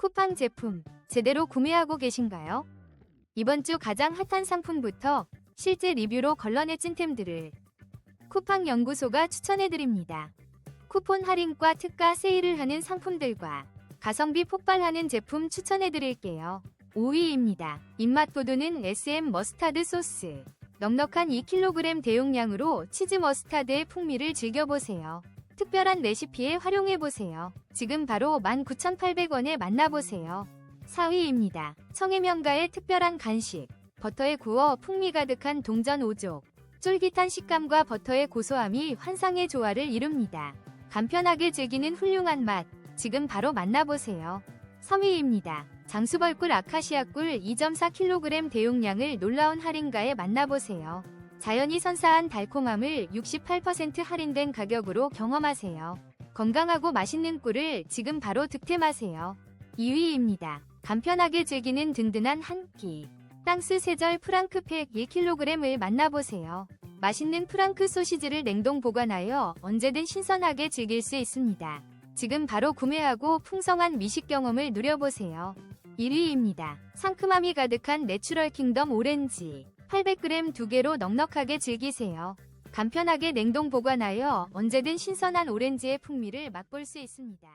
쿠팡 제품 제대로 구매하고 계신가요? 이번 주 가장 핫한 상품부터 실제 리뷰로 걸러내 찐템들을 쿠팡 연구소가 추천해드립니다. 쿠폰 할인과 특가 세일을 하는 상품들과 가성비 폭발하는 제품 추천해드릴게요. 5위입니다. 입맛 돋우는 SM 머스타드 소스. 넉넉한 2kg 대용량으로 치즈 머스타드의 풍미를 즐겨보세요. 특별한 레시피에 활용해보세요. 지금 바로 19,800원에 만나보세요. 4위입니다. 청해명가의 특별한 간식. 버터에 구워 풍미 가득한 동전 5족. 쫄깃한 식감과 버터의 고소함이 환상의 조화를 이룹니다. 간편하게 즐기는 훌륭한 맛. 지금 바로 만나보세요. 3위입니다. 장수벌꿀 아카시아 꿀 2.4kg 대용량을 놀라운 할인가에 만나보세요. 자연이 선사한 달콤함을 68% 할인된 가격으로 경험하세요. 건강하고 맛있는 꿀을 지금 바로 득템하세요. 2위입니다. 간편하게 즐기는 든든한 한 끼. 땅스 세절 프랑크팩 1kg을 만나보세요. 맛있는 프랑크 소시지를 냉동 보관하여 언제든 신선하게 즐길 수 있습니다. 지금 바로 구매하고 풍성한 미식 경험을 누려보세요. 1위입니다. 상큼함이 가득한 내추럴 킹덤 오렌지. 800g 두 개로 넉넉하게 즐기세요. 간편하게 냉동 보관하여 언제든 신선한 오렌지의 풍미를 맛볼 수 있습니다.